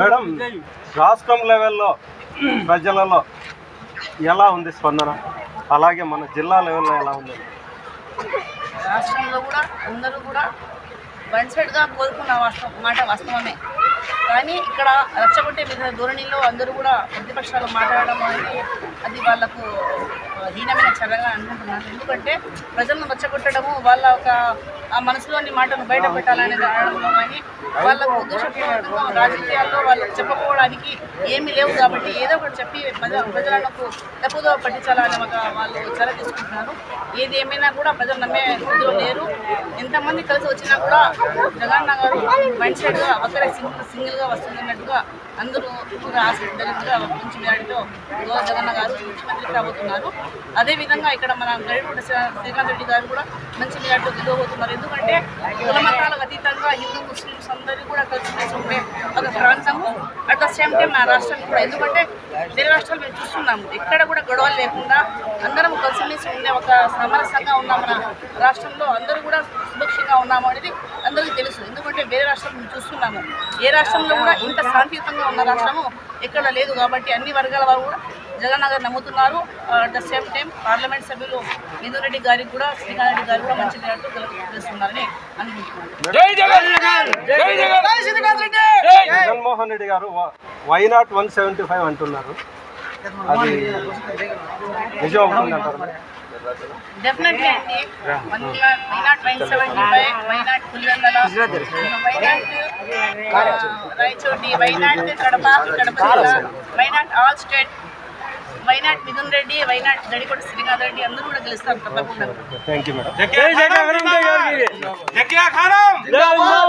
Madam రాష్ట్రం లెవెల్లో ప్రజలలో ఎలా ఉంది స్పందన? అలాగే మన జిల్లా లెవెల్లో ఎలా ఉంది? రాష్ట్రంలో కూడా అందరూ కూడా వన్ సైడ్గా కోరుకున్న మాట వాస్తవమే. కానీ ఇక్కడ రచ్చగొట్టే విధ ధోరణిలో అందరూ కూడా ప్రతిపక్షాలు మాట్లాడడం అనేది అది వాళ్ళకు హీనమైన చర్యగా అనుకుంటున్నాను ఎందుకంటే ప్రజలను రచ్చగొట్టడము వాళ్ళ ఒక ఆ మనసులోని మాటను బయట పెట్టాలనేది అనడంలో కానీ వాళ్ళకు ఉద్దేశపూర్వకంగా రాజకీయాల్లో వాళ్ళకి చెప్పుకోవడానికి ఏమీ లేవు కాబట్టి ఏదో ఒకటి చెప్పి ప్రజలకు తప్పుదో పట్టించాలని ఒక వాళ్ళు చర్య తీసుకుంటున్నారు. ఏది ఏమైనా కూడా ప్రజలు నమ్మే స్థితిలో లేరు. ఎంతమంది కలిసి వచ్చినా కూడా జగన్ గారు మైండ్ సెట్గా ఒకరే సింగిల్ సింగిల్గా వస్తుందన్నట్టుగా అందరూ కూడా ఆసక్తిగా మంచి మేడతో గోవా జగన్న గారు ముఖ్యమంత్రి కాబోతున్నారు. అదేవిధంగా ఇక్కడ మన గడిపూడి శ్రీకాంత్ రెడ్డి గారు కూడా మంచి మేడతో గెలవబోతున్నారు. ఎందుకంటే కుల మతాలకు అతీతంగా హిందూ ముస్లిమ్స్ అందరూ కూడా కలిసి ఉండే ఒక ప్రాంతము. అట్ ద సేమ్ టైం మా రాష్ట్రం కూడా. ఎందుకంటే వేరే రాష్ట్రాలు మేము చూస్తున్నాము. ఎక్కడ కూడా గొడవలు లేకుండా అందరం కలిసిమెలిసి ఉండే ఒక సమరసంగా ఉన్న మన రాష్ట్రంలో. అందరూ కూడా సురక్షంగా ఉన్నాము అనేది అందరికీ తెలుసు. ఎందుకంటే వేరే రాష్ట్రాలు మేము చూస్తున్నాము. ఏ రాష్ట్రంలో కూడా ఇంత శాంతియుతంగా ఉన్న రాష్ట్రము ఎక్కడ లేదు కాబట్టి అన్ని వర్గాల వారు కూడా జగన్ గారు నమ్ముతున్నారు at the same time parliament సభ్యులు మిథున్ రెడ్డి గారికి కూడా శ్రీకాంత్ రెడ్డి గారికి కూడా మంచి నేతలు గెలుస్తున్నారని అనుకుంటున్నాను. జగన్మోహన్ రెడ్డి గారు why not one seventy five అంటున్నారు. డెఫినెట్లీ అండి. One why not one seventy five why not Pulivendula why not Rayachoti why not Kadapa Kadapa జిల్లా why not all state why not Mithun Reddy why not Gadikota Srikanth Reddy అందరూ కూడా గెలుస్తారు తప్పకుండా